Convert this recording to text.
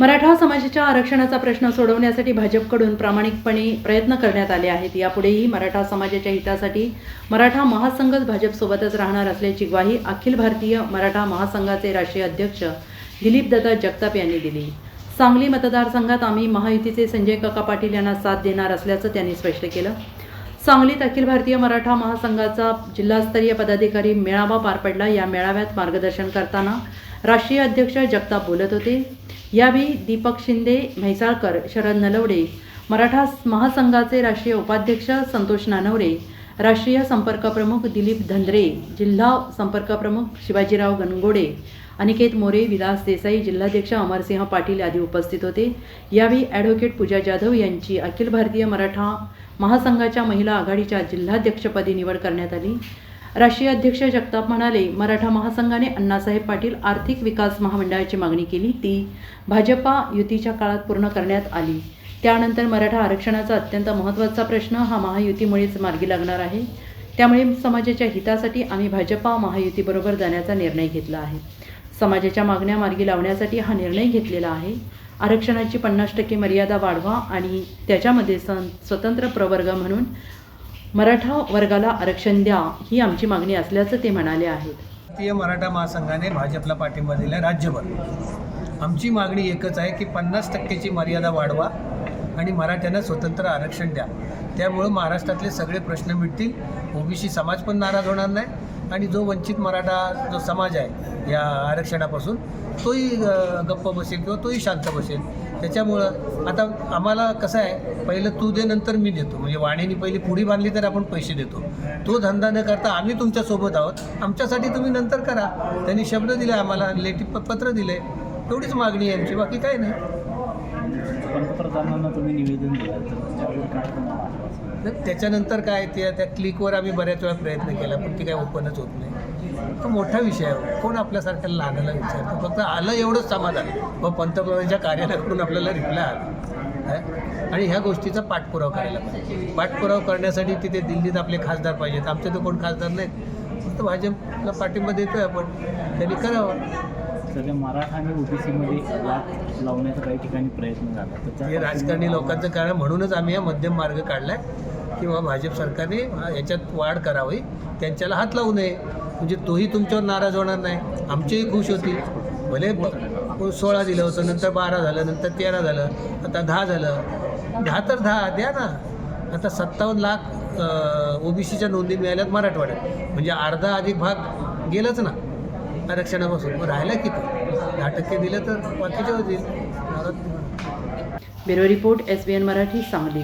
मराठा समाजाच्या आरक्षणाचा प्रश्न सोडवण्यासाठी भाजपकडून प्रामाणिकपणे प्रयत्न करण्यात आले आहेत. यापुढेही मराठा समाजाच्या हितासाठी मराठा महासंघच भाजपसोबतच राहणार असल्याची ग्वाही अखिल भारतीय मराठा महासंघाचे राष्ट्रीय अध्यक्ष दिलीप दत्ता जगताप यांनी दिली. सांगली मतदारसंघात आम्ही महायुतीचे संजय काका पाटील यांना साथ देणार असल्याचं त्यांनी स्पष्ट केलं. सांगलीत अखिल भारतीय मराठा महासंघाचा जिल्हास्तरीय पदाधिकारी मेळावा पार पडला. या मेळाव्यात मार्गदर्शन करताना राष्ट्रीय अध्यक्ष जगताप बोलत होते. यावेळी दीपक शिंदे म्हैसाळकर शरद नलवडे मराठा महासंघाचे राष्ट्रीय उपाध्यक्ष संतोष नानवरे राष्ट्रीय संपर्क प्रमुख दिलीप धंद्रे जिल्हा संपर्क प्रमुख शिवाजीराव गणगोडे अनिकेत मोरे विलास देसाई जिल्हाध्यक्ष अमरसिंह पाटील आदी उपस्थित होते. यावेळी ॲडव्होकेट पूजा जाधव यांची अखिल भारतीय मराठा महासंघाच्या महिला आघाडीच्या जिल्हाध्यक्षपदी निवड करण्यात आली. राष्ट्रीय अध्यक्ष जगताप म्हणाले मराठा महासंघाने अण्णासाहेब पाटील आर्थिक विकास महामंडळाची मागणी केली. ती भाजपा युतीच्या काळात पूर्ण करण्यात आली. त्यानंतर मराठा आरक्षणाचा अत्यंत महत्त्वाचा प्रश्न हा महायुतीमुळेच मार्गी लागणार आहे. त्यामुळे समाजाच्या हितासाठी आम्ही भाजपा महायुतीबरोबर जाण्याचा निर्णय घेतला आहे. समाजाच्या मागण्या मार्गी लावण्यासाठी हा निर्णय घेतलेला आहे. आरक्षणाची पन्नास टक्के मर्यादा वाढवा आणि त्याच्यामध्ये सं स्वतंत्र प्रवर्ग म्हणून मराठा वर्गाला आरक्षण द्या ही आमची मागणी असल्याचं ते म्हणाले आहेत. भारतीय मराठा महासंघाने भाजपला पाठिंबा दिला राज्यभर. आमची मागणी एकच आहे की पन्नास टक्केची मर्यादा वाढवा आणि मराठ्यांना स्वतंत्र आरक्षण द्या. त्यामुळं महाराष्ट्रातले सगळे प्रश्न मिटतील. ओबीसी समाज पण नाराज होणार नाही. आणि जो वंचित मराठा जो समाज आहे या आरक्षणापासून तोही गप्प बसेल किंवा तोही शांत बसेल. त्याच्यामुळं आता आम्हाला कसं आहे पहिलं तू दे नंतर मी देतो. म्हणजे वाणीने पहिली पुढी बांधली तर आपण पैसे देतो. तो धंदा न करता आम्ही तुमच्यासोबत आहोत. आमच्यासाठी तुम्ही नंतर करा. त्यांनी शब्द दिले आम्हाला लेटी पत्र दिले. एवढीच मागणी आहे आमची. बाकी काय नाही. पंतप्रधानांना तुम्ही निवेदन दिलं तर काय तुम्हाला त्याच्यानंतर काय त्या त्या क्लिकवर आम्ही बऱ्याच वेळा प्रयत्न केला पण ती काय ओपनच होत नाही. तो मोठा विषय आहे. कोण आपल्यासारख्या लागायला विचारतो? फक्त आलं एवढंच समाधान. व पंतप्रधानांच्या कार्यालयाकडून आपल्याला रिप्लाय आला. आणि ह्या गोष्टीचा पाठपुरावा करायला पाहिजे. पाठपुरावा करण्यासाठी तिथे दिल्लीत आपले खासदार पाहिजेत. आमचे तर कोण खासदार नाहीत. फक्त भाजपला पाठिंबा देतोय आपण. त्यांनी करावं. सगळ्या मराठा आणि ओबीसीमध्ये वाद लावण्याचा काही ठिकाणी प्रयत्न झाला. तर हे राजकारणी लोकांचं कारण म्हणूनच आम्ही हा मध्यम मार्ग काढलाय. किंवा भाजप सरकारने याच्यात वाढ करावी त्यांच्याला हात लावू नये. म्हणजे तोही तुमच्यावर नाराज होणार नाही. आमचेही खुश होतील. भले सोळा दिलं होतं नंतर बारा झालं नंतर तेरा झालं आता दहा झालं. दहा तर दहा द्या ना. आता सत्तावन्न लाख ओबीसीच्या नोंदी मिळाल्यात मराठवाड्यात. म्हणजे अर्धा अधिक भाग गेलाच ना. आरक्षणापासून मग राहिलं किती? दहा टक्के दिलं तर बाकीचे होतील नाराज ब्युरो रिपोर्ट एस बी एन मराठी सांगली.